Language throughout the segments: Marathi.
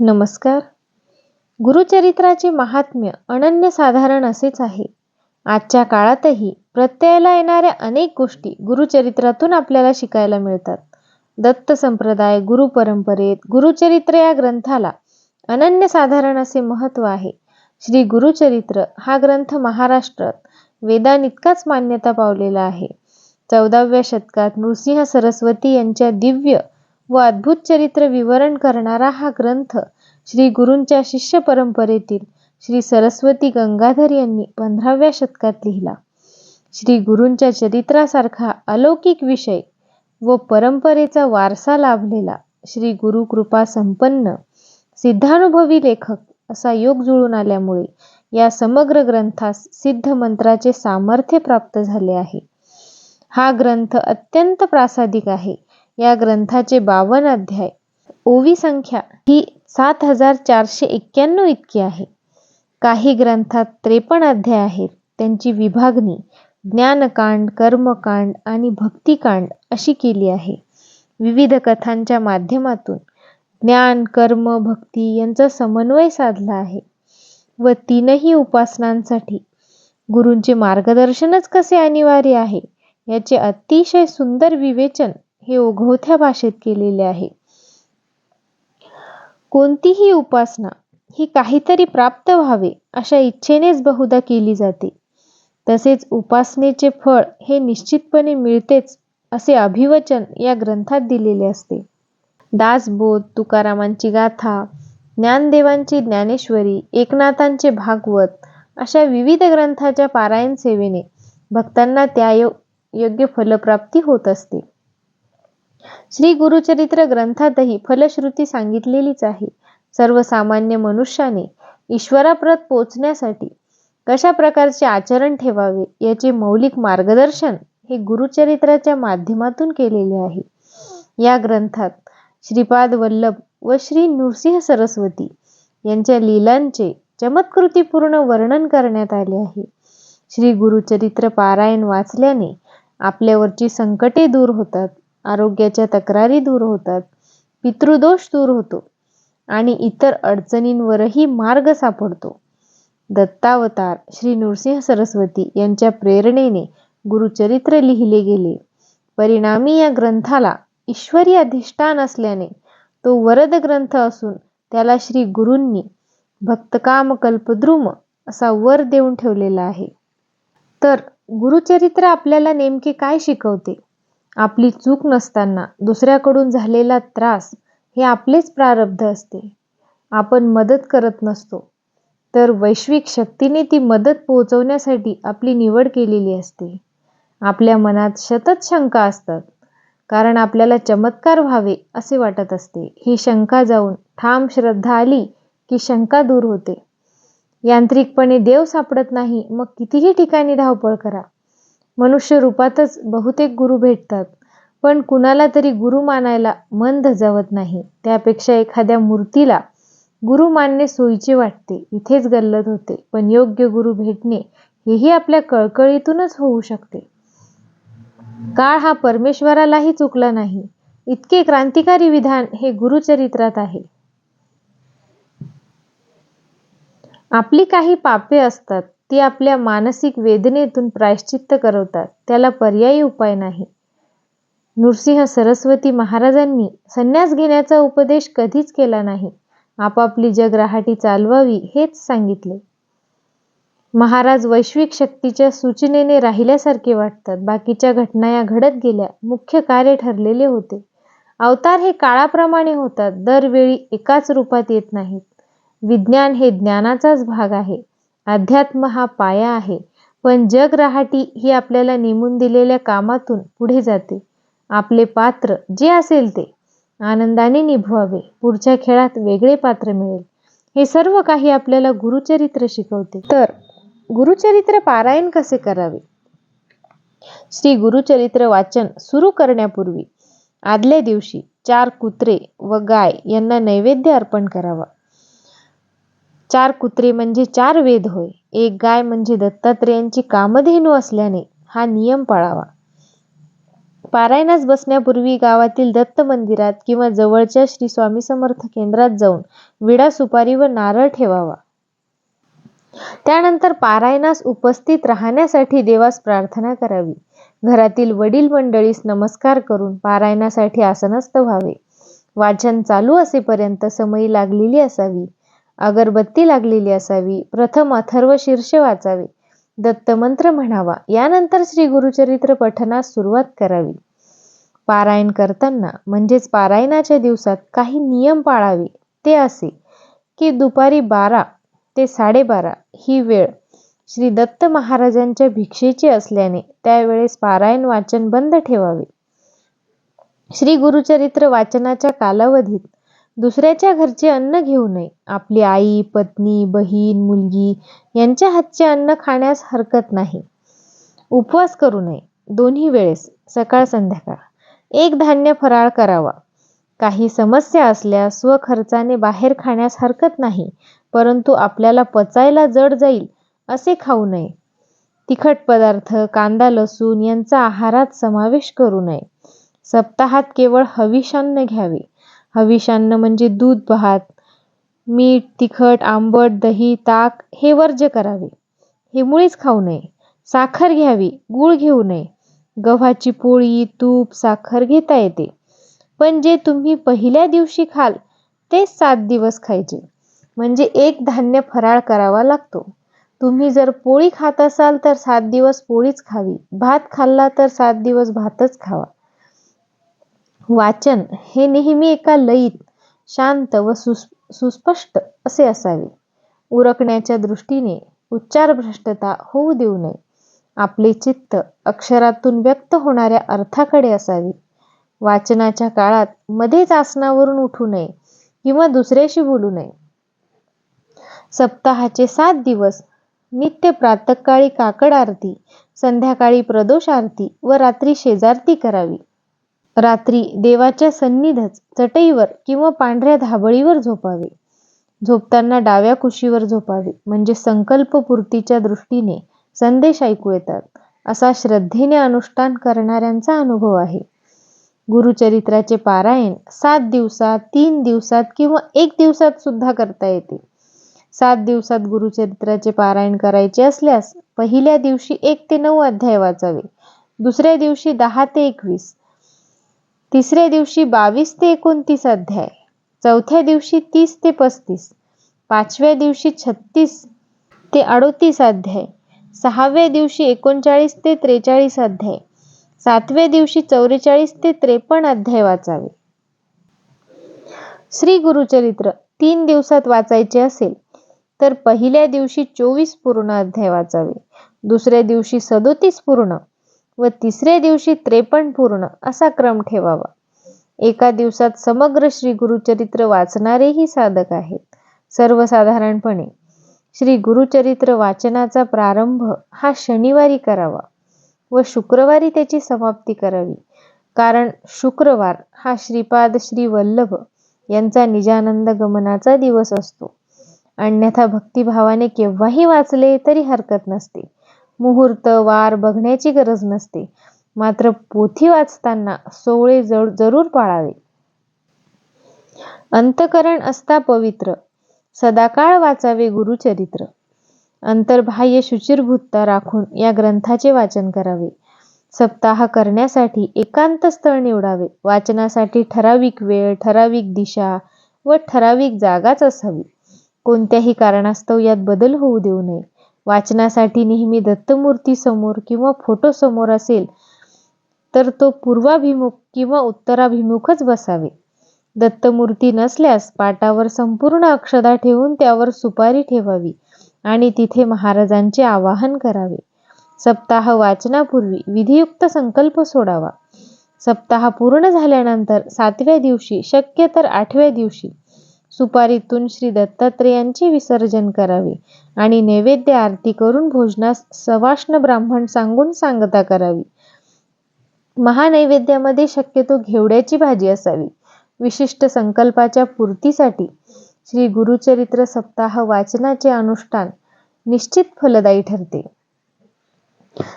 नमस्कार. गुरुचरित्राचे महात्म्य अनन्यसाधारण असेच आहे. आजच्या काळातही प्रत्ययाला येणाऱ्या अनेक गोष्टी गुरुचरित्रातून आपल्याला शिकायला मिळतात. दत्त संप्रदाय गुरु परंपरेत गुरुचरित्र या ग्रंथाला अनन्यसाधारण असे महत्त्व आहे. श्री गुरुचरित्र हा ग्रंथ महाराष्ट्रात वेदानितकाच मान्यता पावलेला आहे. चौदाव्या शतकात नृसिंह सरस्वती यांच्या दिव्य व अद्भुत चरित्र विवरण करणारा हा ग्रंथ श्री गुरूंच्या शिष्य परंपरेतील श्री सरस्वती गंगाधर यांनी पंधराव्या शतकात लिहिला. श्री गुरूंच्या चरित्रासारखा अलौकिक विषय व परंपरेचा वारसा लाभलेला श्री गुरु कृपा संपन्न सिद्धानुभवी लेखक असा योग जुळून आल्यामुळे या समग्र ग्रंथास सिद्ध मंत्राचे सामर्थ्य प्राप्त झाले आहे. हा ग्रंथ अत्यंत प्रासादिक आहे. या ग्रंथाचे बावन अध्याय. ओवी संख्या ही सात हजार चारशे एक्क्याण्णव इतकी आहे. काही ग्रंथात त्रेपन्न अध्याय आहेत. त्यांची विभागणी ज्ञानकांड कर्मकांड आणि भक्तिकांड अशी केली आहे. विविध कथांच्या माध्यमातून ज्ञान कर्म भक्ती यांचा समन्वय साधला आहे. व तीनही उपासनांसाठी गुरूंचे मार्गदर्शनच कसे अनिवार्य आहे? याचे अतिशय सुंदर विवेचन हे ओघवत्या भाषेत केलेले आहे. कोणतीही उपासना ही काहीतरी प्राप्त व्हावे अशा इच्छेनेच बहुधा केली जाते. तसेच उपासनेचे फळ हे निश्चितपणे मिळतेच असे अभिवचन या ग्रंथात दिलेले असते. दासबोध तुकारामांची गाथा ज्ञानदेवांची ज्ञानेश्वरी एकनाथांचे भागवत अशा विविध ग्रंथाच्या पारायण सेवेने भक्तांना त्या योग्य फलप्राप्ती होत असते. श्री गुरुचरित्र ग्रंथातही फलश्रुती सांगितलेलीच आहे. सर्वसामान्य मनुष्याने ईश्वराप्रत पोचण्यासाठी कशा प्रकारचे आचरण ठेवावे याचे मौलिक मार्गदर्शन हे गुरुचरित्राच्या माध्यमातून केलेले आहे. या ग्रंथात श्रीपाद वल्लभ व श्री नृसिंह सरस्वती यांच्या लीलांचे चमत्कृतीपूर्ण वर्णन करण्यात आले आहे. श्री गुरुचरित्र पारायण वाचल्याने आपल्यावरची संकटे दूर होतात. आरोग्याच्या तक्रारी दूर होतात. पितृदोष दूर होतो आणि इतर अडचणींवरही मार्ग सापडतो. दत्तावतार श्री नृसिंह सरस्वती यांच्या प्रेरणेने गुरुचरित्र लिहिले गेले. परिणामी या ग्रंथाला ईश्वरी अधिष्ठान असल्याने तो वरद ग्रंथ असून त्याला श्री गुरूंनी भक्तकाम कल्पद्रुम असा वर देऊन ठेवलेला आहे. तर गुरुचरित्र आपल्याला नेमके काय शिकवते? आपली चूक नसताना दुसऱ्याकडून झालेला त्रास हे आपलेच प्रारब्ध असते. आपण मदत करत नसतो. तर वैश्विक शक्तीने ती मदत पोहोचवण्यासाठी आपली निवड केलेली असते. आपल्या मनात सतत शंका असतात. कारण आपल्याला चमत्कार व्हावे असे वाटत असते. ही शंका जाऊन ठाम श्रद्धा आली की शंका दूर होते. यांत्रिकपणे देव सापडत नाही. मग कितीही ठिकाणी धावपळ करा. मनुष्य रूपातच बहुतेक गुरु भेटतात पण कुणाला तरी गुरु मानायला मन धजावत नाही. त्यापेक्षा एखाद्या मूर्तीला गुरु मानणे सोयीचे वाटते इथेच गल्लत होते. पण योग्य गुरु भेटणे हेही आपल्या कळकळीतूनच होऊ शकते. काळ हा परमेश्वरालाही चुकला नाही. इतके क्रांतिकारी विधान हे गुरुचरित्रात आहे. आपली काही पापे असतात ती आपल्या मानसिक वेदनेतून प्रायश्चित्त करवतात. त्याला पर्यायी उपाय नाही. नृसिंह सरस्वती महाराजांनी संन्यास घेण्याचा उपदेश कधीच केला नाही. आपापली जगराहाटी चालवावी हेच सांगितले. महाराज वैश्विक शक्तीच्या सूचनेने राहिल्यासारखे वाटतात. बाकीच्या घटना या घडत गेल्या मुख्य कार्य ठरलेले होते. अवतार हे काळाप्रमाणे होतात. दरवेळी एकाच रूपात येत नाहीत. विज्ञान हे ज्ञानाचाच भाग आहे. अध्यात्म हा पाया आहे. पण जग राहाटी ही आपल्याला नेमून दिलेल्या कामातून पुढे जाते. आपले पात्र जे असेल ते आनंदाने निभवावे पुढच्या खेळात वेगळे पात्र मिळेल. हे सर्व काही आपल्याला गुरुचरित्र शिकवते. तर गुरुचरित्र पारायण कसे करावे? श्री गुरुचरित्र वाचन सुरू करण्यापूर्वी आदल्या दिवशी चार कुत्रे व गाय यांना नैवेद्य अर्पण करावा. चार कुत्रे म्हणजे चार वेद होय. एक गाय म्हणजे दत्तात्रेयांची कामधेनू असल्याने हा नियम पाळावा. पारायणास बसण्यापूर्वी गावातील दत्त मंदिरात किंवा जवळच्या श्री स्वामी समर्थ केंद्रात जाऊन विडा सुपारी व नारळ ठेवावा. त्यानंतर पारायणास उपस्थित राहण्यासाठी देवास प्रार्थना करावी. घरातील वडील मंडळीस नमस्कार करून पारायणासाठी आसनस्थ व्हावे. वाचन चालू असेपर्यंत समयी लागलेली असावी. अगरबत्ती लागलेली असावी प्रथम अथर्व शीर्ष वाचावे दत्तमंत्र म्हणावा यानंतर श्री गुरुचरित्र पठनास सुरुवात करावी. पारायण करताना म्हणजेच पारायणाच्या दिवसात काही नियम पाळावे ते असे की दुपारी बारा ते साडेबारा ही वेळ श्री दत्त महाराजांच्या भिक्षेची असल्याने त्यावेळेस पारायण वाचन बंद ठेवावे. श्री गुरुचरित्र वाचनाच्या कालावधीत दुसऱ्याच्या घरचे अन्न घेऊ नये. आपली आई पत्नी बहीण मुलगी यांच्या हातचे अन्न खाण्यास हरकत नाही. उपवास करू नये. दोन्ही वेळेस सकाळ संध्याकाळ. एक धान्य फराळ करावा. काही समस्या असल्यास स्वखर्चाने बाहेर खाण्यास हरकत नाही परंतु आपल्याला पचायला जड जाईल असे खाऊ नये. तिखट पदार्थ कांदा लसूण यांचा आहारात समावेश करू नये. सप्ताहात केवळ हविषान्न घ्यावे. हविष्यान्न म्हणजे दूध भात मीठ तिखट आंबट दही ताक हे वर्ज्य करावे. हे मुळीच खाऊ नये. साखर घ्यावी. गूळ घेऊ नये. गव्हाची पोळी तूप साखर घेता येते. पण जे तुम्ही पहिल्या दिवशी खाल ते सात दिवस खायचे. म्हणजे एक धान्य फराळ करावा लागतो. तुम्ही जर पोळी खात असाल तर सात दिवस पोळीच खावी. भात खाल्ला तर सात दिवस भातच खावा. वाचन हे नेहमी एका लयीत शांत व सुस्पष्ट असे असावे. उरकण्याच्या दृष्टीने उच्चारभ्रष्टता होऊ देऊ नये. आपले चित्त अक्षरातून व्यक्त होणाऱ्या अर्थाकडे असावे. वाचनाच्या काळात मध्येच आसनावरून उठू नये किंवा दुसऱ्याशी बोलू नये. सप्ताहाचे सात दिवस नित्य प्रातकाळी काकड आरती संध्याकाळी प्रदोष आरती व रात्री शेजारती करावी. रात्री देवाच्या सन्निधच चटईवर किंवा पांढऱ्या धाबळीवर झोपावे. झोपताना डाव्या कुशीवर झोपावे. म्हणजे संकल्पपूर्तीच्या दृष्टीने संदेश ऐकू येतात. असा श्रद्धेने अनुष्ठान करणाऱ्यांचा अनुभव आहे. गुरुचरित्राचे पारायण सात दिवसात तीन दिवसात किंवा एक दिवसात सुद्धा करता येते. सात दिवसात गुरुचरित्राचे पारायण करायचे असल्यास पहिल्या दिवशी एक ते नऊ अध्याय वाचावे. दुसऱ्या दिवशी दहा ते एकवीस. तिसऱ्या दिवशी बावीस ते एकोणतीस अध्याय. चौथ्या दिवशी तीस ते पस्तीस. पाचव्या दिवशी छत्तीस ते अडोतीस अध्याय. सहाव्या दिवशी एकोणचाळीस ते त्रेचाळीस अध्याय. सातव्या दिवशी चौवेचाळीस ते त्रेपन्न अध्याय वाचावे. श्री गुरुचरित्र तीन दिवसात वाचायचे असेल तर पहिल्या दिवशी चोवीस पूर्ण अध्याय वाचावे. दुसऱ्या दिवशी सदोतीस पूर्ण व तिसऱ्या दिवशी त्रेपन्न पूर्ण असा क्रम ठेवावा. एका दिवसात समग्र श्री गुरुचरित्र वाचणारेही साधक आहेत. सर्वसाधारणपणे श्री गुरुचरित्र वाचनाचा प्रारंभ हा शनिवारी करावा व शुक्रवारी त्याची समाप्ती करावी. कारण शुक्रवार हा श्रीपाद श्री वल्लभ यांचा निजानंद गमनाचा दिवस असतो. अन्यथा भक्तिभावाने केव्हाही वाचले तरी हरकत नसते. मुहूर्त वार बघण्याची गरज नसते. मात्र पोथी वाचताना सोवळे जरूर पाळावे. अंतकरण असता पवित्र. सदाकाळ वाचावे गुरुचरित्र. अंतर्बाह्य शुचिरभूतता राखून या ग्रंथाचे वाचन करावे. सप्ताह करण्यासाठी एकांत स्थळ निवडावे. वाचनासाठी ठराविक वेळ ठराविक दिशा व ठराविक जागाच असावी. कोणत्याही कारणास्तव यात बदल होऊ देऊ नये. वाचनासाठी नेहमी दत्तमूर्तीसमोर किंवा फोटोसमोर असेल तर तो पूर्वाभिमुख किंवा उत्तराभिमुखच बसावे. दत्तमूर्ती नसल्यास पाटावर संपूर्ण अक्षदा ठेवून त्यावर सुपारी ठेवावी आणि तिथे महाराजांचे आवाहन करावे. सप्ताह वाचनापूर्वी विधियुक्त संकल्प सोडावा. सप्ताह पूर्ण झाल्यानंतर सातव्या दिवशी शक्य तर आठव्या दिवशी सुपारीतून श्री दत्तात्रेयांचे विसर्जन करावे आणि नैवेद्य आरती करून भोजनास सवाष्ण ब्राह्मण सांगून सांगता करावी. महानैवेद्यामध्ये शक्यतो घेवड्याची भाजी असावी. विशिष्ट संकल्पाच्या पूर्तीसाठी श्री गुरुचरित्र सप्ताह वाचनाचे अनुष्ठान निश्चित फलदायी ठरते.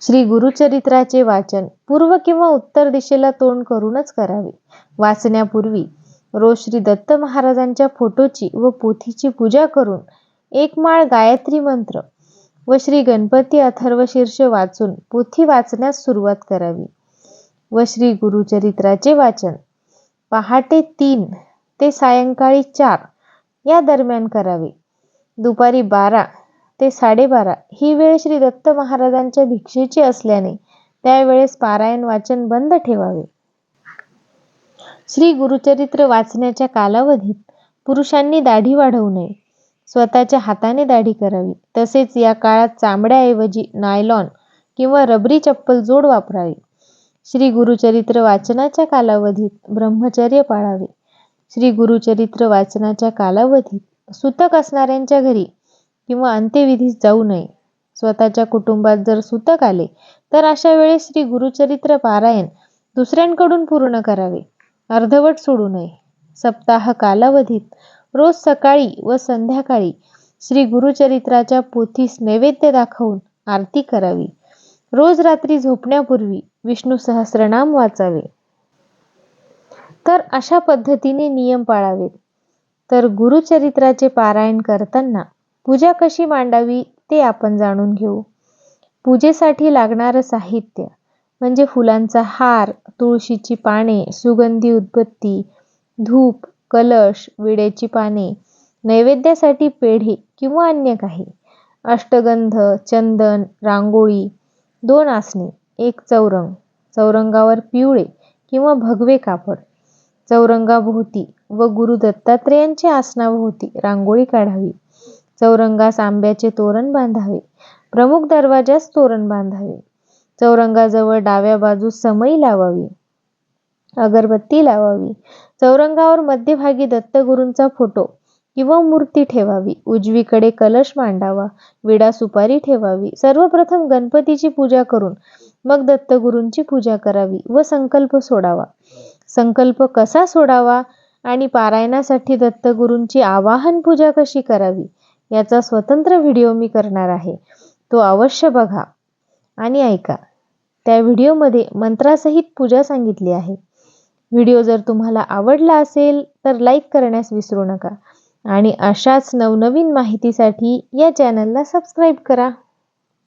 श्री गुरुचरित्राचे वाचन पूर्व किंवा उत्तर दिशेला तोंड करूनच करावे. वाचण्यापूर्वी रोज श्री दत्त महाराजांच्या फोटोची व पोथीची पूजा करून एक माळ गायत्री मंत्र व श्री गणपती अथर्वशीर्ष वाचून पोथी वाचण्यास सुरुवात करावी. व श्री गुरुचरित्राचे वाचन पहाटे तीन ते सायंकाळी चार या दरम्यान करावे. दुपारी बारा ते साडेबारा ही वेळ श्री दत्त महाराजांच्या भिक्षेची असल्याने त्यावेळेस पारायण वाचन बंद ठेवावे. श्री गुरुचरित्र वाचण्याच्या कालावधीत पुरुषांनी दाढी वाढवू नये. स्वतःच्या हाताने दाढी करावी. तसेच या काळात चामड्याऐवजी नायलॉन किंवा रबरी चप्पल जोड वापरावी. श्री गुरुचरित्र वाचनाच्या कालावधीत ब्रह्मचर्य पाळावे. श्री गुरुचरित्र वाचनाच्या कालावधीत सुतक असणाऱ्यांच्या घरी किंवा अंत्यविधीस जाऊ नये. स्वतःच्या कुटुंबात जर सुतक आले तर अशा वेळेस श्री गुरुचरित्र पारायण दुसऱ्यांकडून पूर्ण करावे. अर्धवट सोडू नये. सप्ताह कालावधीत रोज सकाळी व संध्याकाळी श्री गुरुचरित्राच्या पोथीस नैवेद्य दाखवून आरती करावी. रोज रात्री झोपण्यापूर्वी विष्णू सहस्रनाम वाचावे. तर अशा पद्धतीने नियम पाळावेत. तर गुरुचरित्राचे पारायण करताना पूजा कशी मांडावी ते आपण जाणून घेऊ. पूजेसाठी लागणारं साहित्य म्हणजे फुलांचा हार तुळशीची पाने सुगंधी उदबत्ती धूप कलश विड्याची पाने नैवेद्यासाठी पेढे किंवा अन्य काही. अष्टगंध चंदन रांगोळी दोन आसने एक चौरंग चौरंगावर पिवळे किंवा भगवे कापड चौरंगाभोवती व गुरु दत्तात्रेयांच्या आसनाभोवती रांगोळी काढावी चौरंगास आंब्याचे तोरण बांधावे प्रमुख दरवाजास तोरण बांधावे चौरंगाजवळ डाव्या बाजूस समई लावावी. अगरबत्ती लावावी. चौरंगावर मध्यभागी दत्तगुरूंचा फोटो किंवा मूर्ती ठेवावी. उजवीकडे कलश मांडावा. विडा सुपारी ठेवावी. सर्वप्रथम गणपतीची पूजा करून मग दत्तगुरूंची पूजा करावी व संकल्प सोडावा. संकल्प कसा सोडावा आणि पारायणासाठी दत्तगुरूंची आवाहन पूजा कशी करावी याचा स्वतंत्र व्हिडिओ मी करणार आहे. तो अवश्य बघा आणि ऐका. त्या व्हिडिओमध्ये मंत्रासहित पूजा सांगितली आहे. व्हिडिओ जर तुम्हाला आवडला असेल तर लाईक करण्यास विसरू नका. आणि अशाच नवनवीन माहितीसाठी या चॅनलला सबस्क्राईब करा.